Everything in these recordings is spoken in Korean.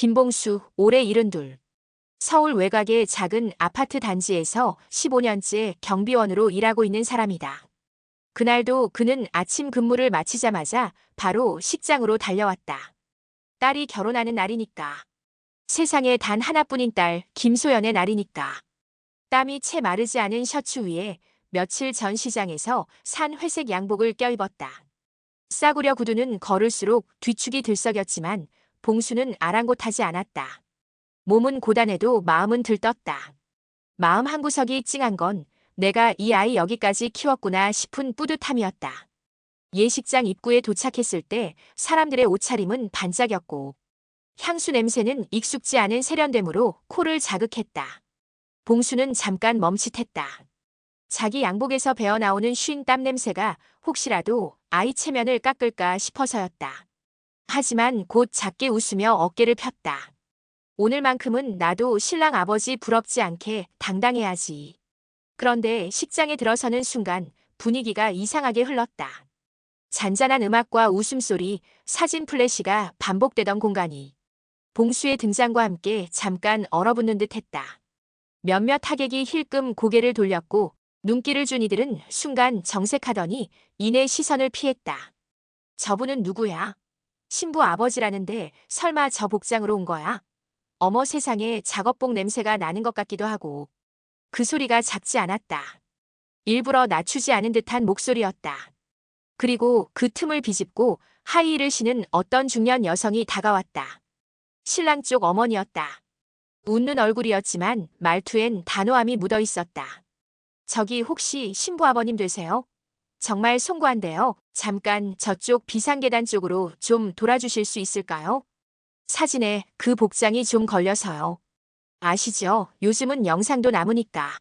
김봉수, 올해 72. 서울 외곽의 작은 아파트 단지에서 15년째 경비원으로 일하고 있는 사람이다. 그날도 그는 아침 근무를 마치자마자 바로 식장으로 달려왔다. 딸이 결혼하는 날이니까. 세상에 단 하나뿐인 딸, 김소연의 날이니까. 땀이 채 마르지 않은 셔츠 위에 며칠 전 시장에서 산 회색 양복을 껴입었다. 싸구려 구두는 걸을수록 뒤축이 들썩였지만 봉수는 아랑곳하지 않았다. 몸은 고단해도 마음은 들떴다. 마음 한구석이 찡한 건 내가 이 아이 여기까지 키웠구나 싶은 뿌듯함이었다. 예식장 입구에 도착했을 때 사람들의 옷차림은 반짝였고 향수 냄새는 익숙지 않은 세련됨으로 코를 자극했다. 봉수는 잠깐 멈칫했다. 자기 양복에서 배어나오는 쉰 땀 냄새가 혹시라도 아이 체면을 깎을까 싶어서였다. 하지만 곧 작게 웃으며 어깨를 폈다. 오늘만큼은 나도 신랑 아버지 부럽지 않게 당당해야지. 그런데 식장에 들어서는 순간 분위기가 이상하게 흘렀다. 잔잔한 음악과 웃음소리, 사진 플래시가 반복되던 공간이 봉수의 등장과 함께 잠깐 얼어붙는 듯 했다. 몇몇 하객이 힐끔 고개를 돌렸고 눈길을 준 이들은 순간 정색하더니 이내 시선을 피했다. 저분은 누구야? 신부 아버지라는데 설마 저 복장으로 온 거야? 어머 세상에 작업복 냄새가 나는 것 같기도 하고 그 소리가 작지 않았다. 일부러 낮추지 않은 듯한 목소리였다. 그리고 그 틈을 비집고 하이힐을 신은 어떤 중년 여성이 다가왔다. 신랑 쪽 어머니였다. 웃는 얼굴이었지만 말투엔 단호함이 묻어 있었다. 저기 혹시 신부 아버님 되세요? 정말 송구한데요. 잠깐 저쪽 비상계단 쪽으로 좀 돌아주실 수 있을까요? 사진에 그 복장이 좀 걸려서요. 아시죠? 요즘은 영상도 남으니까.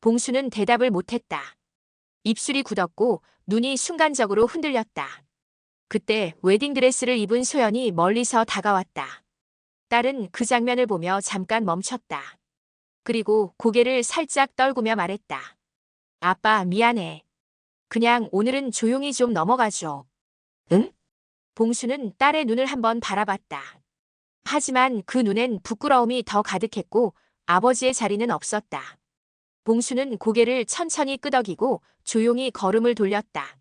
봉수는 대답을 못했다. 입술이 굳었고 눈이 순간적으로 흔들렸다. 그때 웨딩드레스를 입은 소연이 멀리서 다가왔다. 딸은 그 장면을 보며 잠깐 멈췄다. 그리고 고개를 살짝 떨구며 말했다. 아빠, 미안해. 그냥 오늘은 조용히 좀 넘어가죠. 응? 봉수는 딸의 눈을 한번 바라봤다. 하지만 그 눈엔 부끄러움이 더 가득했고 아버지의 자리는 없었다. 봉수는 고개를 천천히 끄덕이고 조용히 걸음을 돌렸다.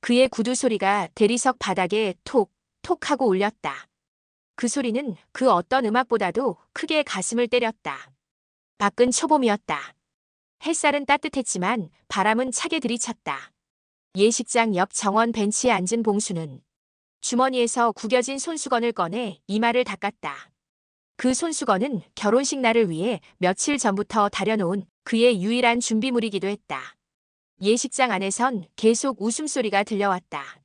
그의 구두 소리가 대리석 바닥에 톡, 톡 하고 울렸다. 그 소리는 그 어떤 음악보다도 크게 가슴을 때렸다. 밖은 초봄이었다. 햇살은 따뜻했지만 바람은 차게 들이쳤다. 예식장 옆 정원 벤치에 앉은 봉수는 주머니에서 구겨진 손수건을 꺼내 이마를 닦았다. 그 손수건은 결혼식 날을 위해 며칠 전부터 다려놓은 그의 유일한 준비물이기도 했다. 예식장 안에선 계속 웃음소리가 들려왔다.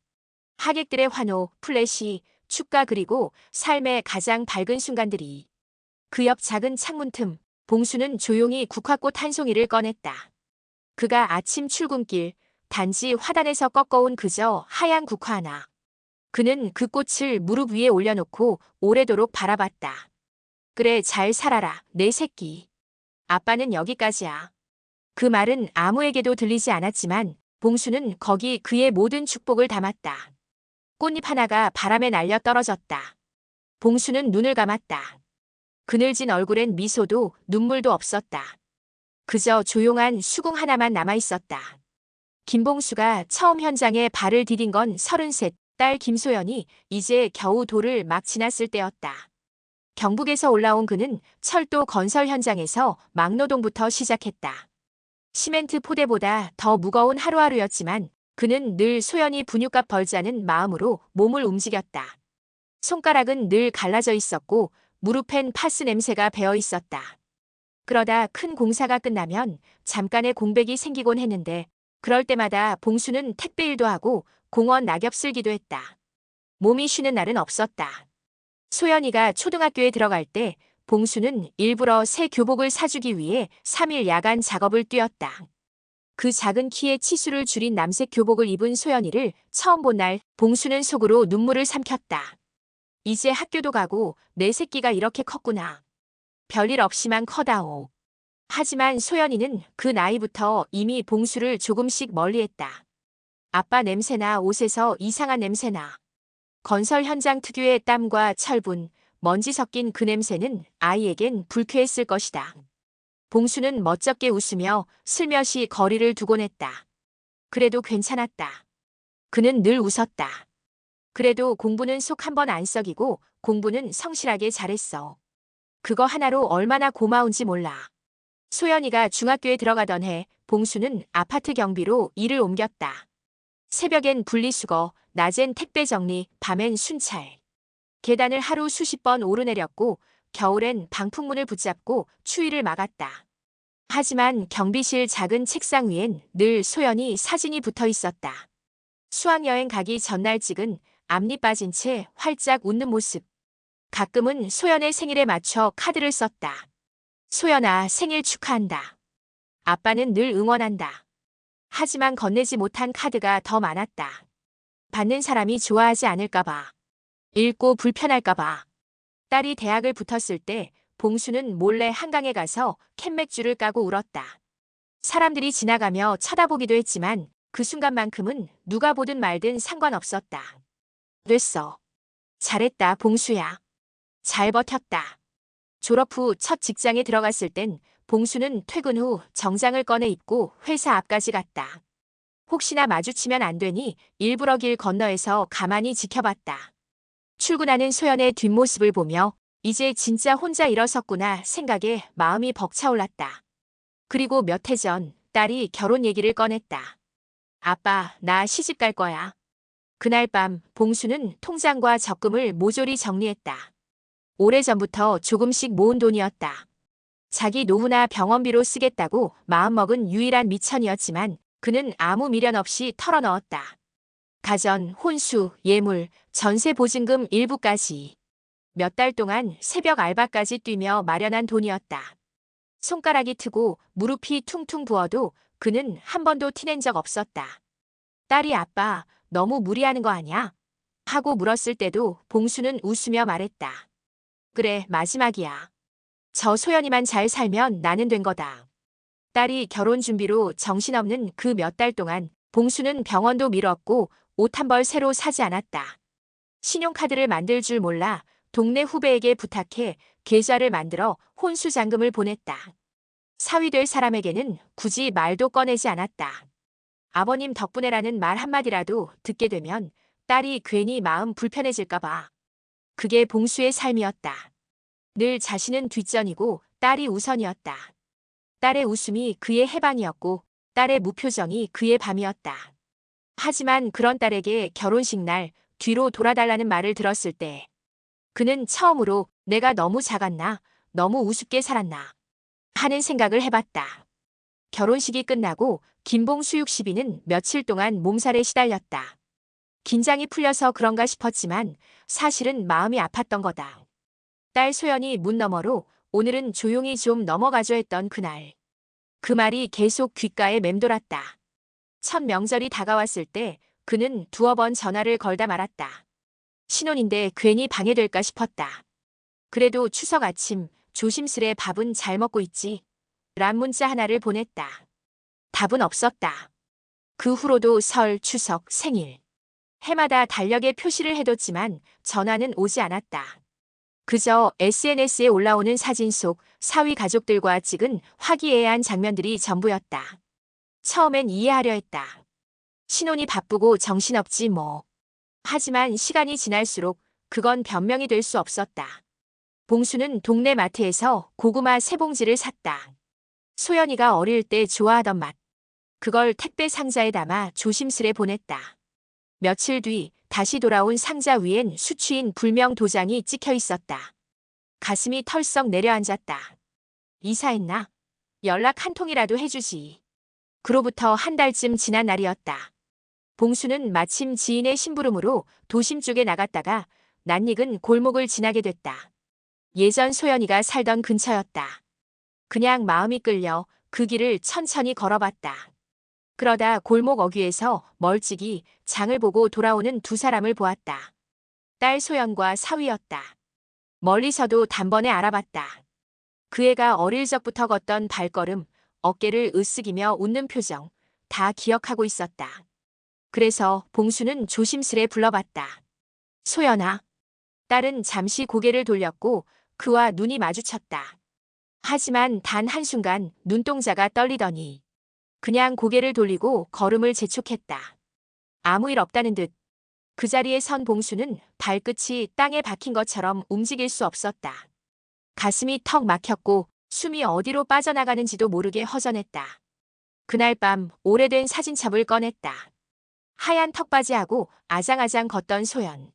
하객들의 환호, 플래시, 축가 그리고 삶의 가장 밝은 순간들이 그 옆 작은 창문 틈 봉수는 조용히 국화꽃 한 송이를 꺼냈다. 그가 아침 출근길 단지 화단에서 꺾어온 그저 하얀 국화 하나. 그는 그 꽃을 무릎 위에 올려놓고 오래도록 바라봤다. 그래 잘 살아라 내 새끼. 아빠는 여기까지야. 그 말은 아무에게도 들리지 않았지만 봉수는 거기 그의 모든 축복을 담았다. 꽃잎 하나가 바람에 날려 떨어졌다. 봉수는 눈을 감았다. 그늘진 얼굴엔 미소도 눈물도 없었다. 그저 조용한 수궁 하나만 남아있었다. 김봉수가 처음 현장에 발을 디딘 건 서른셋 딸 김소연이 이제 겨우 도를 막 지났을 때였다. 경북에서 올라온 그는 철도 건설 현장에서 막노동부터 시작했다. 시멘트 포대보다 더 무거운 하루하루였지만 그는 늘 소연이 분유값 벌자는 마음으로 몸을 움직였다. 손가락은 늘 갈라져 있었고 무릎엔 파스 냄새가 배어 있었다. 그러다 큰 공사가 끝나면 잠깐의 공백이 생기곤 했는데 그럴 때마다 봉수는 택배 일도 하고 공원 낙엽 쓸기도 했다. 몸이 쉬는 날은 없었다. 소연이가 초등학교에 들어갈 때 봉수는 일부러 새 교복을 사주기 위해 3일 야간 작업을 뛰었다. 그 작은 키에 치수를 줄인 남색 교복을 입은 소연이를 처음 본 날 봉수는 속으로 눈물을 삼켰다. 이제 학교도 가고 내 새끼가 이렇게 컸구나. 별일 없이만 커다오. 하지만 소연이는 그 나이부터 이미 봉수를 조금씩 멀리했다. 아빠 냄새나 옷에서 이상한 냄새나. 건설 현장 특유의 땀과 철분, 먼지 섞인 그 냄새는 아이에겐 불쾌했을 것이다. 봉수는 멋쩍게 웃으며 슬며시 거리를 두곤 했다. 그래도 괜찮았다. 그는 늘 웃었다. 그래도 공부는 속 한 번 안 썩이고 공부는 성실하게 잘했어. 그거 하나로 얼마나 고마운지 몰라. 소연이가 중학교에 들어가던 해 봉수는 아파트 경비로 일을 옮겼다. 새벽엔 분리수거, 낮엔 택배 정리, 밤엔 순찰. 계단을 하루 수십 번 오르내렸고 겨울엔 방풍문을 붙잡고 추위를 막았다. 하지만 경비실 작은 책상 위엔 늘 소연이 사진이 붙어 있었다. 수학여행 가기 전날 찍은 앞니 빠진 채 활짝 웃는 모습. 가끔은 소연의 생일에 맞춰 카드를 썼다. 소연아, 생일 축하한다. 아빠는 늘 응원한다. 하지만 건네지 못한 카드가 더 많았다. 받는 사람이 좋아하지 않을까봐. 읽고 불편할까봐. 딸이 대학을 붙었을 때 봉수는 몰래 한강에 가서 캔맥주를 까고 울었다. 사람들이 지나가며 쳐다보기도 했지만 그 순간만큼은 누가 보든 말든 상관없었다. 됐어. 잘했다, 봉수야. 잘 버텼다. 졸업 후 첫 직장에 들어갔을 땐 봉수는 퇴근 후 정장을 꺼내 입고 회사 앞까지 갔다. 혹시나 마주치면 안 되니 일부러 길 건너에서 가만히 지켜봤다. 출근하는 소연의 뒷모습을 보며 이제 진짜 혼자 일어섰구나 생각에 마음이 벅차올랐다. 그리고 몇 해 전 딸이 결혼 얘기를 꺼냈다. 아빠, 나 시집 갈 거야. 그날 밤 봉수는 통장과 적금을 모조리 정리했다. 오래전부터 조금씩 모은 돈이었다. 자기 노후나 병원비로 쓰겠다고 마음먹은 유일한 미천이었지만 그는 아무 미련 없이 털어넣었다. 가전, 혼수, 예물, 전세 보증금 일부까지. 몇 달 동안 새벽 알바까지 뛰며 마련한 돈이었다. 손가락이 트고 무릎이 퉁퉁 부어도 그는 한 번도 티낸 적 없었다. 딸이 아빠, 너무 무리하는 거 아니야? 하고 물었을 때도 봉수는 웃으며 말했다. 그래, 마지막이야. 저 소연이만 잘 살면 나는 된 거다. 딸이 결혼 준비로 정신없는 그 몇 달 동안 봉수는 병원도 미뤘고 옷 한 벌 새로 사지 않았다. 신용카드를 만들 줄 몰라 동네 후배에게 부탁해 계좌를 만들어 혼수 잔금을 보냈다. 사위 될 사람에게는 굳이 말도 꺼내지 않았다. 아버님 덕분에라는 말 한마디라도 듣게 되면 딸이 괜히 마음 불편해질까봐. 그게 봉수의 삶이었다. 늘 자신은 뒷전이고 딸이 우선이었다. 딸의 웃음이 그의 해방이었고 딸의 무표정이 그의 밤이었다. 하지만 그런 딸에게 결혼식 날 뒤로 돌아달라는 말을 들었을 때 그는 처음으로 내가 너무 작았나, 너무 우습게 살았나 하는 생각을 해봤다. 결혼식이 끝나고 김봉수 62는 며칠 동안 몸살에 시달렸다. 긴장이 풀려서 그런가 싶었지만 사실은 마음이 아팠던 거다. 딸 소연이 문 너머로 오늘은 조용히 좀 넘어가줘 했던 그날. 그 말이 계속 귓가에 맴돌았다. 첫 명절이 다가왔을 때 그는 두어 번 전화를 걸다 말았다. 신혼인데 괜히 방해될까 싶었다. 그래도 추석 아침 조심스레 밥은 잘 먹고 있지. 란 문자 하나를 보냈다. 답은 없었다. 그 후로도 설, 추석, 생일. 해마다 달력에 표시를 해뒀지만 전화는 오지 않았다. 그저 SNS에 올라오는 사진 속 사위 가족들과 찍은 화기애애한 장면들이 전부였다. 처음엔 이해하려 했다. 신혼이 바쁘고 정신없지 뭐. 하지만 시간이 지날수록 그건 변명이 될 수 없었다. 봉수는 동네 마트에서 고구마 세 봉지를 샀다. 소연이가 어릴 때 좋아하던 맛. 그걸 택배 상자에 담아 조심스레 보냈다. 며칠 뒤 다시 돌아온 상자 위엔 수취인 불명 도장이 찍혀 있었다. 가슴이 털썩 내려앉았다. 이사했나? 연락 한 통이라도 해주지. 그로부터 한 달쯤 지난 날이었다. 봉수는 마침 지인의 심부름으로 도심 쪽에 나갔다가 낯익은 골목을 지나게 됐다. 예전 소연이가 살던 근처였다. 그냥 마음이 끌려 그 길을 천천히 걸어봤다. 그러다 골목 어귀에서 멀찍이 장을 보고 돌아오는 두 사람을 보았다. 딸 소연과 사위였다. 멀리서도 단번에 알아봤다. 그 애가 어릴 적부터 걷던 발걸음, 어깨를 으쓱이며 웃는 표정, 다 기억하고 있었다. 그래서 봉수는 조심스레 불러봤다. 소연아. 딸은 잠시 고개를 돌렸고 그와 눈이 마주쳤다. 하지만 단 한순간 눈동자가 떨리더니 그냥 고개를 돌리고 걸음을 재촉했다. 아무 일 없다는 듯 그 자리에 선 봉수는 발끝이 땅에 박힌 것처럼 움직일 수 없었다. 가슴이 턱 막혔고 숨이 어디로 빠져나가는지도 모르게 허전했다. 그날 밤 오래된 사진첩을 꺼냈다. 하얀 턱바지하고 아장아장 걷던 소연.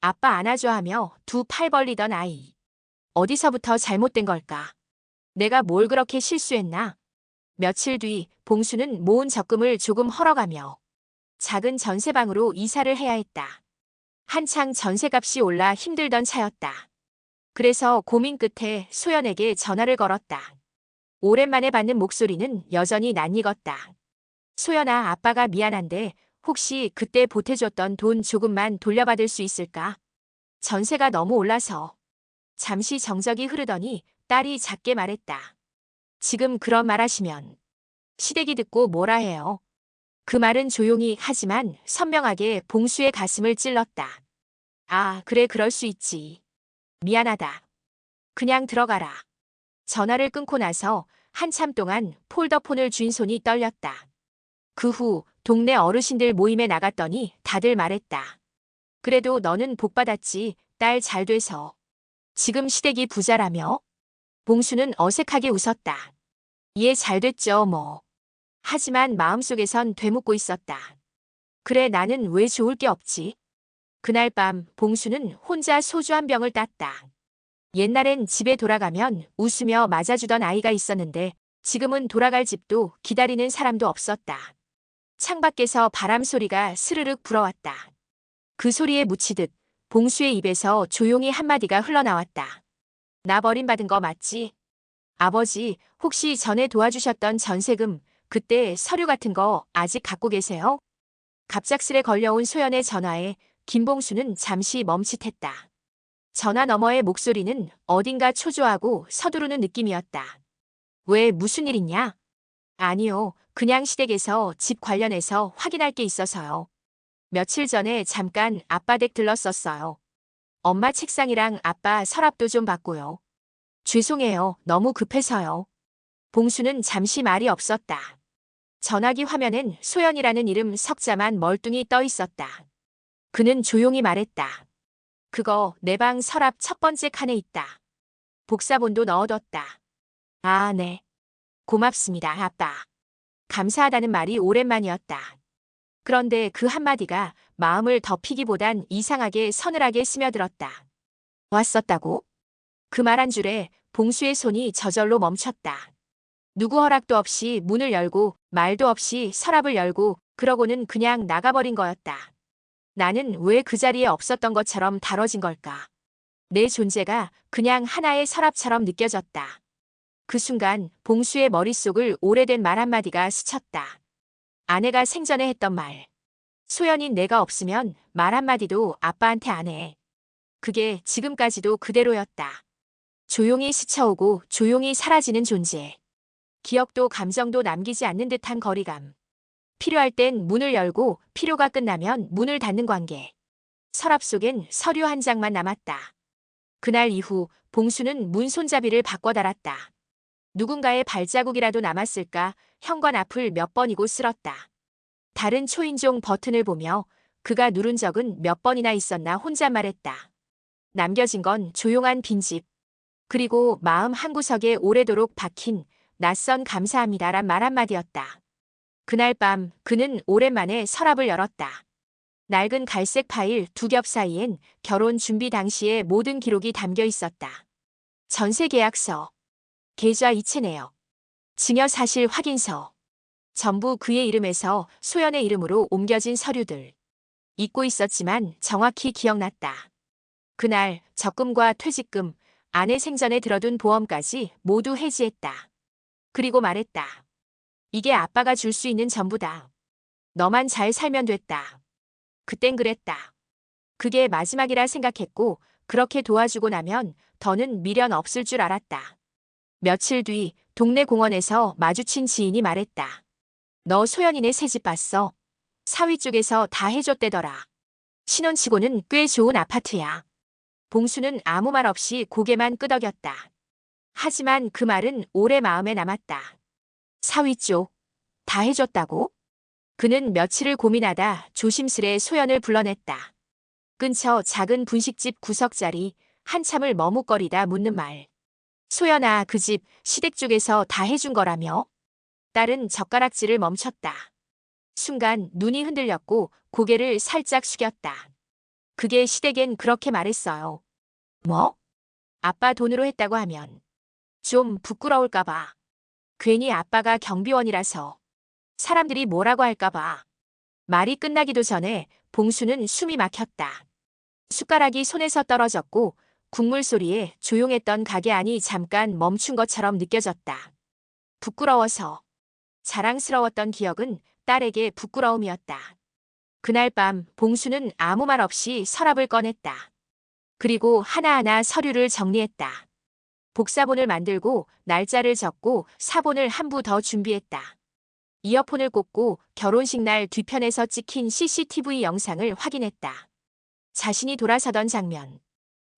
아빠 안아줘 하며 두 팔 벌리던 아이. 어디서부터 잘못된 걸까? 내가 뭘 그렇게 실수했나? 며칠 뒤 봉수는 모은 적금을 조금 헐어가며 작은 전세방으로 이사를 해야 했다. 한창 전세값이 올라 힘들던 차였다. 그래서 고민 끝에 소연에게 전화를 걸었다. 오랜만에 받는 목소리는 여전히 낯익었다. 소연아, 아빠가 미안한데 혹시 그때 보태줬던 돈 조금만 돌려받을 수 있을까? 전세가 너무 올라서. 잠시 정적이 흐르더니 딸이 작게 말했다. 지금 그런 말 하시면 시댁이 듣고 뭐라 해요. 그 말은 조용히 하지만 선명하게 봉수의 가슴을 찔렀다. 아, 그래, 그럴 수 있지. 미안하다. 그냥 들어가라. 전화를 끊고 나서 한참 동안 폴더폰을 쥔 손이 떨렸다. 그 후 동네 어르신들 모임에 나갔더니 다들 말했다. 그래도 너는 복 받았지, 딸 잘 돼서. 지금 시댁이 부자라며? 봉수는 어색하게 웃었다. 예, 잘 됐죠, 뭐. 하지만 마음속에선 되묻고 있었다. 그래, 나는 왜 좋을 게 없지? 그날 밤 봉수는 혼자 소주 한 병을 땄다. 옛날엔 집에 돌아가면 웃으며 맞아주던 아이가 있었는데 지금은 돌아갈 집도 기다리는 사람도 없었다. 창밖에서 바람 소리가 스르륵 불어왔다. 그 소리에 묻히듯 봉수의 입에서 조용히 한마디가 흘러나왔다. 나 버림받은 거 맞지? 아버지, 혹시 전에 도와주셨던 전세금, 그때 서류 같은 거 아직 갖고 계세요? 갑작스레 걸려온 소연의 전화에 김봉수는 잠시 멈칫했다. 전화 너머의 목소리는 어딘가 초조하고 서두르는 느낌이었다. 왜 무슨 일 있냐? 아니요, 그냥 시댁에서 집 관련해서 확인할 게 있어서요. 며칠 전에 잠깐 아빠 댁 들렀었어요. 엄마 책상이랑 아빠 서랍도 좀 봤고요. 죄송해요. 너무 급해서요. 봉수는 잠시 말이 없었다. 전화기 화면엔 소연이라는 이름 석자만 멀뚱히 떠 있었다. 그는 조용히 말했다. 그거 내 방 서랍 첫 번째 칸에 있다. 복사본도 넣어뒀다. 아, 네. 고맙습니다, 아빠. 감사하다는 말이 오랜만이었다. 그런데 그 한마디가 마음을 덮이기보단 이상하게 서늘하게 스며들었다. 왔었다고? 그 말 한 줄에 봉수의 손이 저절로 멈췄다. 누구 허락도 없이 문을 열고 말도 없이 서랍을 열고 그러고는 그냥 나가버린 거였다. 나는 왜 그 자리에 없었던 것처럼 다뤄진 걸까? 내 존재가 그냥 하나의 서랍처럼 느껴졌다. 그 순간 봉수의 머릿속을 오래된 말 한마디가 스쳤다. 아내가 생전에 했던 말. 소연인 내가 없으면 말 한마디도 아빠한테 안 해. 그게 지금까지도 그대로였다. 조용히 스쳐오고 조용히 사라지는 존재. 기억도 감정도 남기지 않는 듯한 거리감. 필요할 땐 문을 열고 필요가 끝나면 문을 닫는 관계. 서랍 속엔 서류 한 장만 남았다. 그날 이후 봉수는 문 손잡이를 바꿔 달았다. 누군가의 발자국이라도 남았을까 현관 앞을 몇 번이고 쓸었다. 다른 초인종 버튼을 보며 그가 누른 적은 몇 번이나 있었나 혼자 말했다. 남겨진 건 조용한 빈집. 그리고 마음 한구석에 오래도록 박힌 낯선 감사합니다란 말 한마디였다. 그날 밤 그는 오랜만에 서랍을 열었다. 낡은 갈색 파일 두 겹 사이엔 결혼 준비 당시의 모든 기록이 담겨 있었다. 전세 계약서, 계좌 이체 내역, 증여 사실 확인서, 전부 그의 이름에서 소연의 이름으로 옮겨진 서류들. 잊고 있었지만 정확히 기억났다. 그날 적금과 퇴직금, 아내 생전에 들어둔 보험까지 모두 해지했다. 그리고 말했다. 이게 아빠가 줄 수 있는 전부다. 너만 잘 살면 됐다. 그땐 그랬다. 그게 마지막이라 생각했고 그렇게 도와주고 나면 더는 미련 없을 줄 알았다. 며칠 뒤 동네 공원에서 마주친 지인이 말했다. 너 소연이네 새집 봤어? 사위 쪽에서 다 해줬대더라. 신혼치고는 꽤 좋은 아파트야. 봉수는 아무 말 없이 고개만 끄덕였다. 하지만 그 말은 오래 마음에 남았다. 사위 쪽, 다 해줬다고? 그는 며칠을 고민하다 조심스레 소연을 불러냈다. 근처 작은 분식집 구석자리 한참을 머뭇거리다 묻는 말. 소연아, 그 집 시댁 쪽에서 다 해준 거라며? 딸은 젓가락질을 멈췄다. 순간 눈이 흔들렸고 고개를 살짝 숙였다. 그게 시댁엔 그렇게 말했어요. 뭐? 아빠 돈으로 했다고 하면 좀 부끄러울까봐. 괜히 아빠가 경비원이라서 사람들이 뭐라고 할까봐. 말이 끝나기도 전에 봉수는 숨이 막혔다. 숟가락이 손에서 떨어졌고 국물 소리에 조용했던 가게 안이 잠깐 멈춘 것처럼 느껴졌다. 부끄러워서 자랑스러웠던 기억은 딸에게 부끄러움이었다. 그날 밤 봉수는 아무 말 없이 서랍을 꺼냈다. 그리고 하나하나 서류를 정리했다. 복사본을 만들고 날짜를 적고 사본을 한 부 더 준비했다. 이어폰을 꽂고 결혼식 날 뒤편에서 찍힌 CCTV 영상을 확인했다. 자신이 돌아서던 장면.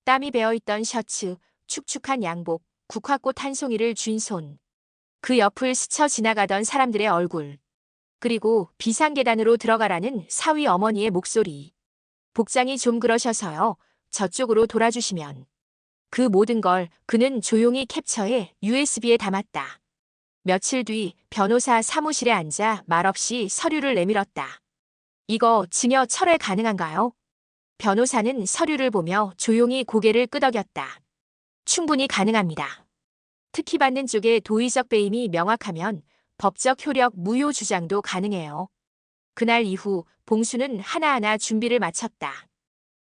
땀이 배어있던 셔츠, 축축한 양복, 국화꽃 한 송이를 쥔 손. 그 옆을 스쳐 지나가던 사람들의 얼굴. 그리고 비상계단으로 들어가라는 사위 어머니의 목소리. 복장이 좀 그러셔서요. 저쪽으로 돌아주시면. 그 모든 걸 그는 조용히 캡처해 USB에 담았다. 며칠 뒤 변호사 사무실에 앉아 말없이 서류를 내밀었다. 이거 증여 철회 가능한가요? 변호사는 서류를 보며 조용히 고개를 끄덕였다. 충분히 가능합니다. 특히 받는 쪽에 도의적 배임이 명확하면 법적 효력 무효 주장도 가능해요. 그날 이후 봉수는 하나하나 준비를 마쳤다.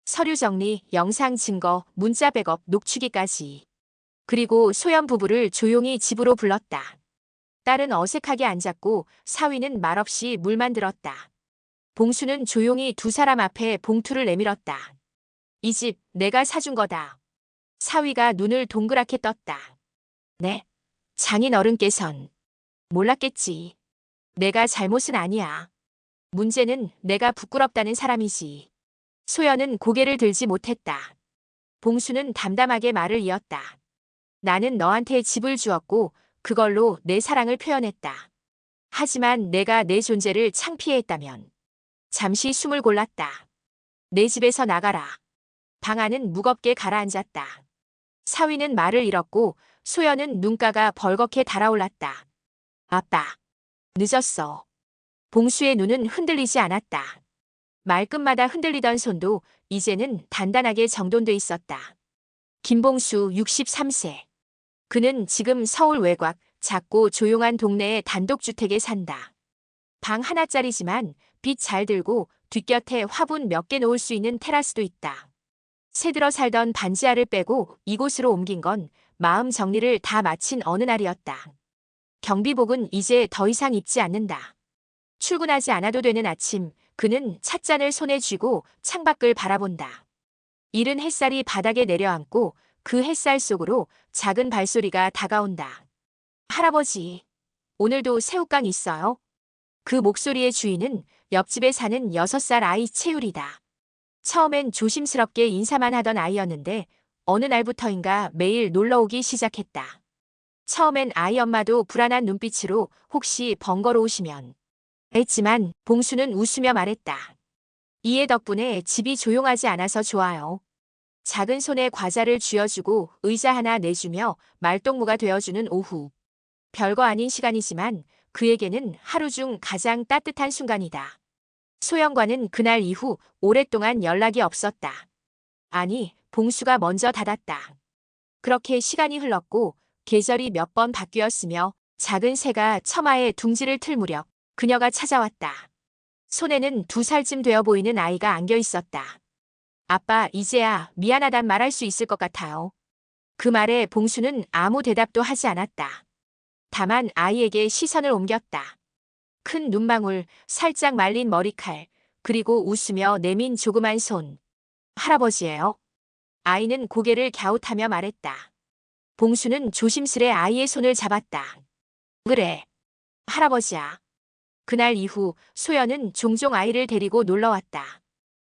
서류 정리, 영상 증거, 문자 백업, 녹취기까지. 그리고 소연 부부를 조용히 집으로 불렀다. 딸은 어색하게 앉았고 사위는 말없이 물만 들었다. 봉수는 조용히 두 사람 앞에 봉투를 내밀었다. 이 집 내가 사준 거다. 사위가 눈을 동그랗게 떴다. 네. 장인 어른께선 몰랐겠지. 내가 잘못은 아니야. 문제는 내가 부끄럽다는 사람이지. 소연은 고개를 들지 못했다. 봉수는 담담하게 말을 이었다. 나는 너한테 집을 주었고 그걸로 내 사랑을 표현했다. 하지만 내가 내 존재를 창피해했다면 잠시 숨을 골랐다. 내 집에서 나가라. 방 안은 무겁게 가라앉았다. 사위는 말을 잃었고 소연은 눈가가 벌겋게 달아올랐다. 아빠. 늦었어. 봉수의 눈은 흔들리지 않았다. 말끝마다 흔들리던 손도 이제는 단단하게 정돈돼 있었다. 김봉수 63세. 그는 지금 서울 외곽 작고 조용한 동네의 단독주택에 산다. 방 하나짜리지만 빛 잘 들고 뒷곁에 화분 몇 개 놓을 수 있는 테라스도 있다. 새들어 살던 반지하를 빼고 이곳으로 옮긴 건 마음 정리를 다 마친 어느 날이었다. 경비복은 이제 더 이상 입지 않는다. 출근하지 않아도 되는 아침, 그는 찻잔을 손에 쥐고 창밖을 바라본다. 이른 햇살이 바닥에 내려앉고 그 햇살 속으로 작은 발소리가 다가온다. 할아버지, 오늘도 새우깡 있어요? 그 목소리의 주인은 옆집에 사는 6살 아이 채율이다. 처음엔 조심스럽게 인사만 하던 아이였는데 어느 날부터인가 매일 놀러오기 시작했다. 처음엔 아이 엄마도 불안한 눈빛으로 혹시 번거로우시면 했지만 봉수는 웃으며 말했다. 이해 덕분에 집이 조용하지 않아서 좋아요. 작은 손에 과자를 쥐어주고 의자 하나 내주며 말동무가 되어주는 오후. 별거 아닌 시간이지만 그에게는 하루 중 가장 따뜻한 순간이다. 소영과는 그날 이후 오랫동안 연락이 없었다. 아니, 봉수가 먼저 닫았다. 그렇게 시간이 흘렀고 계절이 몇 번 바뀌었으며 작은 새가 처마에 둥지를 틀 무렵 그녀가 찾아왔다. 손에는 두 살쯤 되어 보이는 아이가 안겨 있었다. 아빠, 이제야 미안하단 말할 수 있을 것 같아요. 그 말에 봉수는 아무 대답도 하지 않았다. 다만 아이에게 시선을 옮겼다. 큰 눈망울, 살짝 말린 머리칼, 그리고 웃으며 내민 조그만 손. 할아버지예요. 아이는 고개를 갸웃하며 말했다. 봉수는 조심스레 아이의 손을 잡았다. 그래. 할아버지야. 그날 이후 소연은 종종 아이를 데리고 놀러 왔다.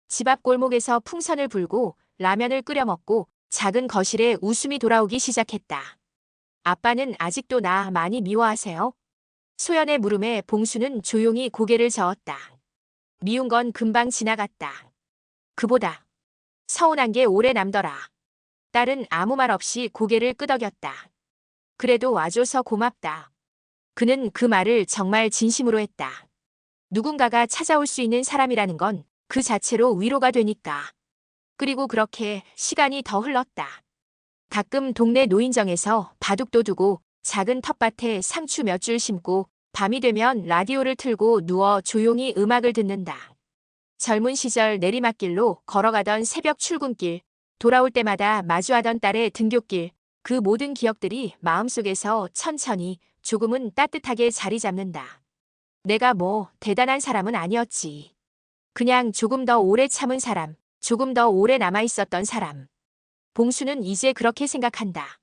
집 앞 골목에서 풍선을 불고 라면을 끓여 먹고 작은 거실에 웃음이 돌아오기 시작했다. 아빠는 아직도 나 많이 미워하세요? 소연의 물음에 봉수는 조용히 고개를 저었다. 미운 건 금방 지나갔다. 그보다 서운한 게 오래 남더라. 딸은 아무 말 없이 고개를 끄덕였다. 그래도 와줘서 고맙다. 그는 그 말을 정말 진심으로 했다. 누군가가 찾아올 수 있는 사람이라는 건 그 자체로 위로가 되니까. 그리고 그렇게 시간이 더 흘렀다. 가끔 동네 노인정에서 바둑도 두고 작은 텃밭에 상추 몇 줄 심고 밤이 되면 라디오를 틀고 누워 조용히 음악을 듣는다. 젊은 시절 내리막길로 걸어가던 새벽 출근길, 돌아올 때마다 마주하던 딸의 등굣길, 그 모든 기억들이 마음속에서 천천히 조금은 따뜻하게 자리 잡는다. 내가 뭐 대단한 사람은 아니었지. 그냥 조금 더 오래 참은 사람, 조금 더 오래 남아 있었던 사람. 봉수는 이제 그렇게 생각한다.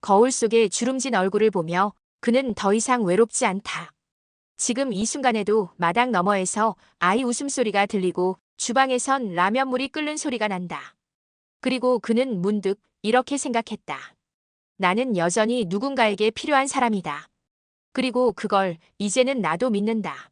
거울 속의 주름진 얼굴을 보며 그는 더 이상 외롭지 않다. 지금 이 순간에도 마당 너머에서 아이 웃음소리가 들리고 주방에선 라면물이 끓는 소리가 난다. 그리고 그는 문득 이렇게 생각했다. 나는 여전히 누군가에게 필요한 사람이다. 그리고 그걸 이제는 나도 믿는다.